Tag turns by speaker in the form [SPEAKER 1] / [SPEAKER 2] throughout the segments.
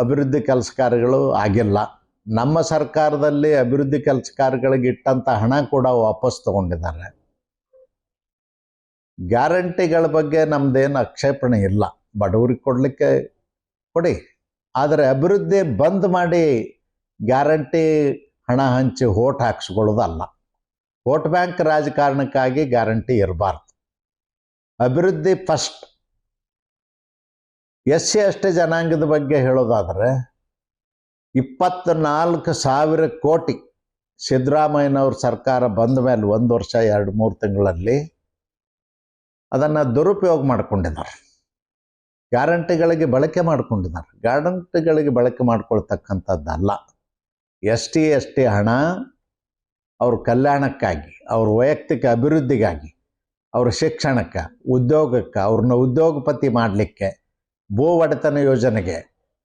[SPEAKER 1] ಅಭಿವೃದ್ಧಿ ಕೆಲಸ ಕಾರ್ಯಗಳು ಆಗಿಲ್ಲ. ನಮ್ಮ ಸರ್ಕಾರದಲ್ಲಿ ಅಭಿವೃದ್ಧಿ ಕೆಲಸ ಕಾರ್ಯಗಳಿಗೆ ಇಟ್ಟಂಥ ಹಣ ಕೂಡ ವಾಪಸ್ ತಗೊಂಡಿದ್ದಾರೆ. ಗ್ಯಾರಂಟಿಗಳ ಬಗ್ಗೆ ನಮ್ದೇನು ಆಕ್ಷೇಪಣೆ ಇಲ್ಲ. ಬಡವರಿಗೆ ಕೊಡಲಿಕ್ಕೆ ಕೊಡಿ. ಆದರೆ ಅಭಿವೃದ್ಧಿ ಬಂದ್ ಮಾಡಿ ಗ್ಯಾರಂಟಿ ಹಣ ಹಂಚಿ ಓಟ್ ಹಾಕ್ಸ್ಕೊಳ್ಳೋದಲ್ಲ. ವೋಟ್ ಬ್ಯಾಂಕ್ ರಾಜಕಾರಣಕ್ಕಾಗಿ ಗ್ಯಾರಂಟಿ ಇರಬಾರ್ದು. ಅಭಿವೃದ್ಧಿ ಫಸ್ಟ್. ಎಸ್ ಸಿ ಎಸ್ ಜನಾಂಗದ ಬಗ್ಗೆ ಹೇಳೋದಾದರೆ ಇಪ್ಪತ್ನಾಲ್ಕು ಸಾವಿರ ಕೋಟಿ ಸಿದ್ದರಾಮಯ್ಯನವ್ರ ಸರ್ಕಾರ ಬಂದ ಮೇಲೆ ಒಂದು ವರ್ಷ, ಎರಡು, ಮೂರು ತಿಂಗಳಲ್ಲಿ ಅದನ್ನು ದುರುಪಯೋಗ ಮಾಡ್ಕೊಂಡಿದ್ದಾರೆ. ಗ್ಯಾರಂಟಿಗಳಿಗೆ ಬಳಕೆ ಮಾಡ್ಕೊಂಡಿದ್ದಾರೆ. ಗ್ಯಾರಂಟಿಗಳಿಗೆ ಬಳಕೆ ಮಾಡ್ಕೊಳ್ತಕ್ಕಂಥದ್ದಲ್ಲ. ಎಸ್ ಟಿ ಎಸ್ ಟಿ ಹಣ ಅವ್ರ ಕಲ್ಯಾಣಕ್ಕಾಗಿ, ಅವ್ರ ವೈಯಕ್ತಿಕ ಅಭಿವೃದ್ಧಿಗಾಗಿ, ಅವ್ರ ಶಿಕ್ಷಣಕ್ಕೆ, ಉದ್ಯೋಗಕ್ಕೆ, ಅವ್ರನ್ನ ಉದ್ಯೋಗಪತಿ ಮಾಡಲಿಕ್ಕೆ ಭೂ ಒಡೆತನ ಯೋಜನೆಗೆ,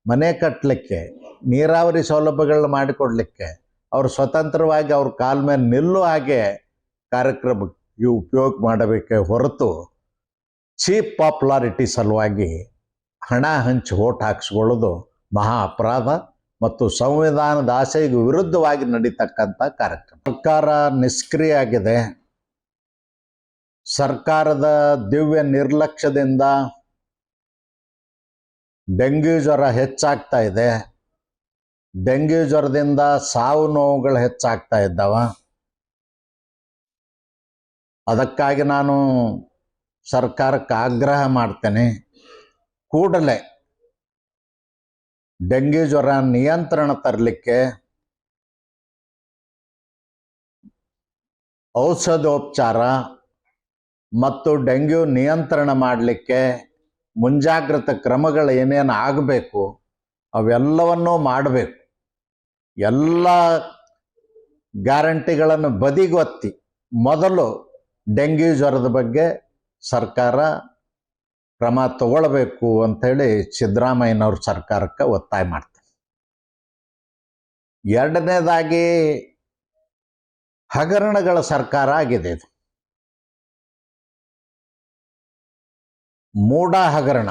[SPEAKER 1] ಮನೆ ಕಟ್ಟಲಿಕ್ಕೆ ನೀರಾವರಿ ಸೌಲಭ್ಯಗಳನ್ನ ಮಾಡಿಕೊಡ್ಲಿಕ್ಕೆ, ಅವರು ಸ್ವತಂತ್ರವಾಗಿ ಅವ್ರ ಕಾಲ ಮೇಲೆ ನಿಲ್ಲೋ ಹಾಗೆ ಕಾರ್ಯಕ್ರಮಕ್ಕೆ ಉಪಯೋಗ ಮಾಡಬೇಕೆ ಹೊರತು ಚೀಪ್ ಪಾಪ್ಯುಲಾರಿಟಿ ಸಲುವಾಗಿ ಹಣ ಹಂಚಿ ಓಟ್ ಹಾಕಿಸ್ಕೊಳ್ಳೋದು ಮಹಾ ಅಪರಾಧ ಮತ್ತು ಸಂವಿಧಾನದ ಆಸೆಗೆ ವಿರುದ್ಧವಾಗಿ ನಡೀತಕ್ಕಂಥ ಕಾರ್ಯಕ್ರಮ. ಸರ್ಕಾರ ನಿಷ್ಕ್ರಿಯ ಆಗಿದೆ. ಸರ್ಕಾರದ ದಿವ್ಯ ನಿರ್ಲಕ್ಷ್ಯದಿಂದ ಡೆಂಗ್ಯೂ ಜ್ವರ ಹೆಚ್ಚಾಗ್ತಾ ಇದೆ. ಡೆಂಗ್ಯೂ ಜ್ವರದಿಂದ ಸಾವು ನೋವುಗಳು ಹೆಚ್ಚಾಗ್ತಾ ಇದ್ದಾವ. ಅದಕ್ಕಾಗಿ ನಾನು ಸರ್ಕಾರಕ್ಕೆ ಆಗ್ರಹ ಮಾಡ್ತೇನೆ. ಕೂಡಲೇ ಡೆಂಗ್ಯೂ ಜ್ವರ ನಿಯಂತ್ರಣ ತರಲಿಕ್ಕೆ ಔಷಧೋಪಚಾರ ಮತ್ತು ಡೆಂಗ್ಯೂ ನಿಯಂತ್ರಣ ಮಾಡಲಿಕ್ಕೆ ಮುಂಜಾಗ್ರತಾ ಕ್ರಮಗಳು ಏನೇನು ಆಗಬೇಕು, ಅವೆಲ್ಲವನ್ನೂ ಮಾಡಬೇಕು. ಎಲ್ಲ ಗ್ಯಾರಂಟಿಗಳನ್ನು ಬದಿಗೊತ್ತಿ ಮೊದಲು ಡೆಂಗ್ಯೂ ಜ್ವರದ ಬಗ್ಗೆ ಸರ್ಕಾರ ಕ್ರಮ ತಗೊಳ್ಬೇಕು ಅಂಥೇಳಿ ಸಿದ್ದರಾಮಯ್ಯನವ್ರ ಸರ್ಕಾರಕ್ಕೆ ಒತ್ತಾಯ ಮಾಡ್ತಾರೆ. ಎರಡನೇದಾಗಿ ಹಗರಣಗಳ ಸರ್ಕಾರ ಆಗಿದೆ ಇದು. ಮೂಡ ಹಗರಣ.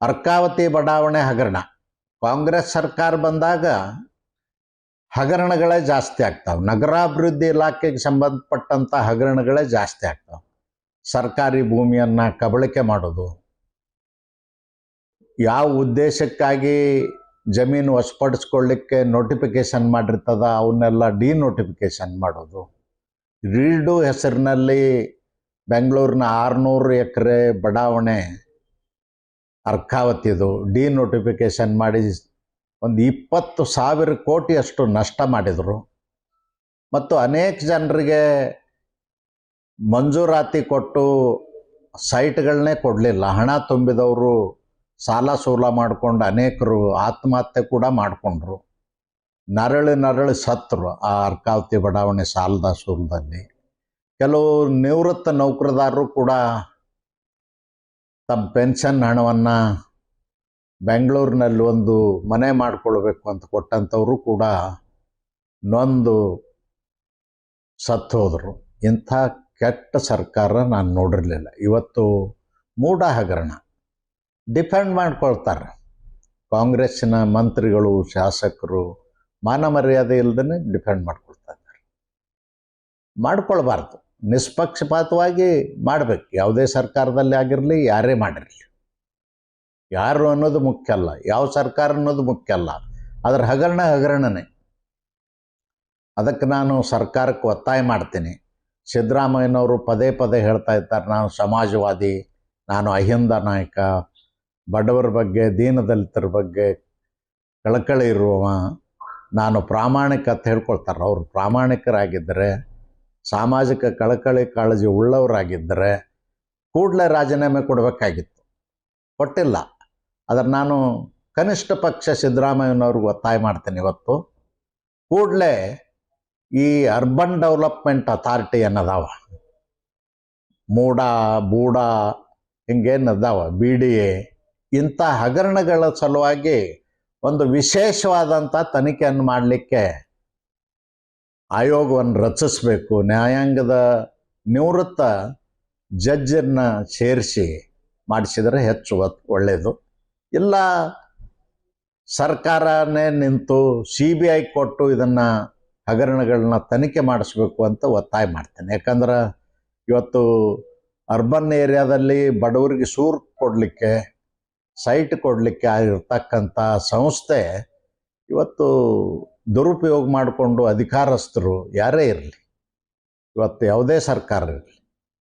[SPEAKER 1] ಅರ್ಕಾವತಿ ಬಡಾವಣೆ ಹಗರಣ. ಕಾಂಗ್ರೆಸ್ ಸರ್ಕಾರ ಬಂದಾಗ ಹಗರಣಗಳೇ ಜಾಸ್ತಿ ಆಗ್ತಾವೆ. ನಗರಾಭಿವೃದ್ಧಿ ಇಲಾಖೆಗೆ ಸಂಬಂಧಪಟ್ಟಂಥ ಹಗರಣಗಳೇ ಜಾಸ್ತಿ ಆಗ್ತಾವೆ. ಸರ್ಕಾರಿ ಭೂಮಿಯನ್ನು ಕಬಳಿಕೆ ಮಾಡೋದು. ಯಾವ ಉದ್ದೇಶಕ್ಕಾಗಿ ಜಮೀನು ವಶಪಡಿಸ್ಕೊಳ್ಳಿಕ್ಕೆ ನೋಟಿಫಿಕೇಶನ್ ಮಾಡಿರ್ತದ, ಅವನ್ನೆಲ್ಲ ಡಿನೋಟಿಫಿಕೇಶನ್ ಮಾಡೋದು. ರೀಲ್ಡು ಹೆಸರಿನಲ್ಲಿ ಬೆಂಗಳೂರಿನ ಆರುನೂರು ಎಕರೆ ಬಡಾವಣೆ ಅರ್ಕಾವತಿದು. ಡಿನೋಟಿಫಿಕೇಶನ್ ಮಾಡಿ ಒಂದು ಇಪ್ಪತ್ತು ಸಾವಿರ ಕೋಟಿಯಷ್ಟು ನಷ್ಟ ಮಾಡಿದರು. ಮತ್ತು ಅನೇಕ ಜನರಿಗೆ ಮಂಜೂರಾತಿ ಕೊಟ್ಟು ಸೈಟ್ಗಳನ್ನೇ ಕೊಡಲಿಲ್ಲ. ಹಣ ತುಂಬಿದವರು ಸಾಲ ಸೂಲ ಮಾಡಿಕೊಂಡು ಅನೇಕರು ಆತ್ಮಹತ್ಯೆ ಕೂಡ ಮಾಡಿಕೊಂಡ್ರು. ನರಳು ನರಳು ಸತ್ರು ಆ ಅರ್ಕಾವತಿ ಬಡಾವಣೆ ಸಾಲದ ಸೂಲದಲ್ಲಿ. ಕೆಲವು ನಿವೃತ್ತ ನೌಕರದಾರರು ಕೂಡ ತಮ್ಮ ಪೆನ್ಷನ್ ಹಣವನ್ನು ಬೆಂಗಳೂರಿನಲ್ಲಿ ಒಂದು ಮನೆ ಮಾಡಿಕೊಳ್ಬೇಕು ಅಂತ ಕೊಟ್ಟಂಥವರು ಕೂಡ ನೊಂದು ಸತ್ತು ಹೋದರು. ಇಂಥ ಕೆಟ್ಟ ಸರ್ಕಾರ ನಾನು ನೋಡಿರಲಿಲ್ಲ. ಇವತ್ತು ಮೂಢ ಹಗರಣ ಡಿಫೆಂಡ್ ಮಾಡ್ಕೊಳ್ತಾರೆ. ಕಾಂಗ್ರೆಸ್ಸಿನ ಮಂತ್ರಿಗಳು, ಶಾಸಕರು, ಮಾನ ಮರ್ಯಾದೆ ಇಲ್ಲದೇ ಡಿಫೆಂಡ್ ಮಾಡ್ಕೊಳ್ತಾ ಇದ್ದಾರೆ. ಮಾಡ್ಕೊಳ್ಬಾರ್ದು. ನಿಷ್ಪಕ್ಷಪಾತವಾಗಿ ಮಾಡಬೇಕು. ಯಾವುದೇ ಸರ್ಕಾರದಲ್ಲಿ ಆಗಿರಲಿ, ಯಾರೇ ಮಾಡಿರಲಿ. ಯಾರು ಅನ್ನೋದು ಮುಖ್ಯ ಅಲ್ಲ. ಯಾವ ಸರ್ಕಾರ ಅನ್ನೋದು ಮುಖ್ಯ ಅಲ್ಲ. ಅದರ ಹಗರಣ ಹಗರಣನೇ. ಅದಕ್ಕೆ ನಾನು ಸರ್ಕಾರಕ್ಕೆ ಒತ್ತಾಯ ಮಾಡ್ತೀನಿ. ಸಿದ್ದರಾಮಯ್ಯನವರು ಪದೇ ಪದೇ ಹೇಳ್ತಾ ಇರ್ತಾರೆ ನಾನು ಸಮಾಜವಾದಿ, ನಾನು ಅಹಿಂದ ನಾಯಕ, ಬಡವರ ಬಗ್ಗೆ, ದೀನದಲಿತರ ಬಗ್ಗೆ ಕಳಕಳಿ ಇರುವವ, ನಾನು ಪ್ರಾಮಾಣಿಕ ಅಂತ ಹೇಳ್ಕೊಳ್ತಾರೆ. ಅವರು ಪ್ರಾಮಾಣಿಕರಾಗಿದ್ದರೆ ಸಾಮಾಜಿಕ ಕಳಕಳಿ ಕಾಳಜಿ ಉಳ್ಳವರಾಗಿದ್ದರೆ ಕೂಡಲೇ ರಾಜೀನಾಮೆ ಕೊಡಬೇಕಾಗಿತ್ತು. ಕೊಟ್ಟಿಲ್ಲ. ಆದರೆ ನಾನು ಕನಿಷ್ಠ ಪಕ್ಷ ಸಿದ್ದರಾಮಯ್ಯನವ್ರಿಗೆ ಒತ್ತಾಯ ಮಾಡ್ತೇನೆ ಇವತ್ತು. ಕೂಡಲೇ ಈ ಅರ್ಬನ್ ಡೆವಲಪ್ಮೆಂಟ್ ಅಥಾರಿಟಿ ಅನ್ನದಾವ ಮೂಡ, ಬೂಡ ಹಿಂಗೇನದಾವ? ಬಿ ಡಿ ಎ ಇಂಥ ಹಗರಣಗಳ ಸಲುವಾಗಿ ಒಂದು ವಿಶೇಷವಾದಂಥ ತನಿಖೆಯನ್ನು ಮಾಡಲಿಕ್ಕೆ ಆಯೋಗವನ್ನು ರಚಿಸಬೇಕು, ನ್ಯಾಯಾಂಗದ ನಿವೃತ್ತ ಜಡ್ಜನ್ನ ಸೇರಿಸಿ ಮಾಡಿಸಿದರೆ ಹೆಚ್ಚು ಒಳ್ಳೆಯದು ಇಲ್ಲ, ಸರ್ಕಾರನೇ ನಿಂತು ಸಿ ಬಿ ಐ ಕೊಟ್ಟು ಇದನ್ನು ಹಗರಣಗಳನ್ನ ತನಿಖೆ ಮಾಡಿಸ್ಬೇಕು ಅಂತ ಒತ್ತಾಯ ಮಾಡ್ತೇನೆ. ಯಾಕಂದ್ರೆ ಇವತ್ತು ಅರ್ಬನ್ ಏರಿಯಾದಲ್ಲಿ ಬಡವರಿಗೆ ಸೂರು ಕೊಡಲಿಕ್ಕೆ, ಸೈಟ್ ಕೊಡಲಿಕ್ಕೆ ಆಗಿರ್ತಕ್ಕಂಥ ಸಂಸ್ಥೆ ಇವತ್ತು ದುರುಪಯೋಗ ಮಾಡಿಕೊಂಡು ಅಧಿಕಾರಸ್ಥರು ಯಾರೇ ಇರಲಿ, ಇವತ್ತು ಯಾವುದೇ ಸರ್ಕಾರ ಇರಲಿ,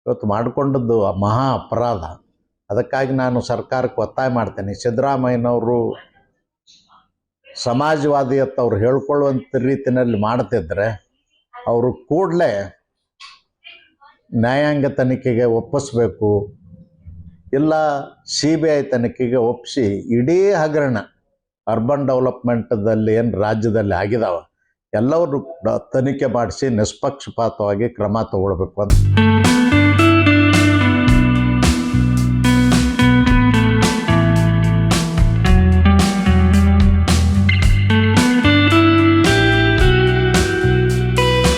[SPEAKER 1] ಇವತ್ತು ಮಾಡಿಕೊಂಡದ್ದು ಮಹಾ ಅಪರಾಧ. ಅದಕ್ಕಾಗಿ ನಾನು ಸರ್ಕಾರಕ್ಕೆ ಒತ್ತಾಯ ಮಾಡ್ತೇನೆ. ಸಿದ್ದರಾಮಯ್ಯನವರು ಸಮಾಜವಾದಿ ಅಂತ ಅವ್ರು ಹೇಳ್ಕೊಳ್ಳುವಂಥ ರೀತಿಯಲ್ಲಿ ಮಾಡ್ತಿದ್ರೆ ಅವರು ಕೂಡಲೇ ನ್ಯಾಯಾಂಗ ತನಿಖೆಗೆ ಒಪ್ಪಿಸ್ಬೇಕು, ಇಲ್ಲ ಸಿ ಬಿ ಐ ತನಿಖೆಗೆ ಒಪ್ಪಿಸಿ, ಇಡೀ ಹಗರಣ ಅರ್ಬನ್ ಡೆವಲಪ್ಮೆಂಟದಲ್ಲಿ ಏನು ರಾಜ್ಯದಲ್ಲಿ ಆಗಿದಾವ ಎಲ್ಲವರು ತನಿಖೆ ಮಾಡಿಸಿ ನಿಷ್ಪಕ್ಷಪಾತವಾಗಿ ಕ್ರಮ ತಗೊಳ್ಬೇಕು ಅಂತ.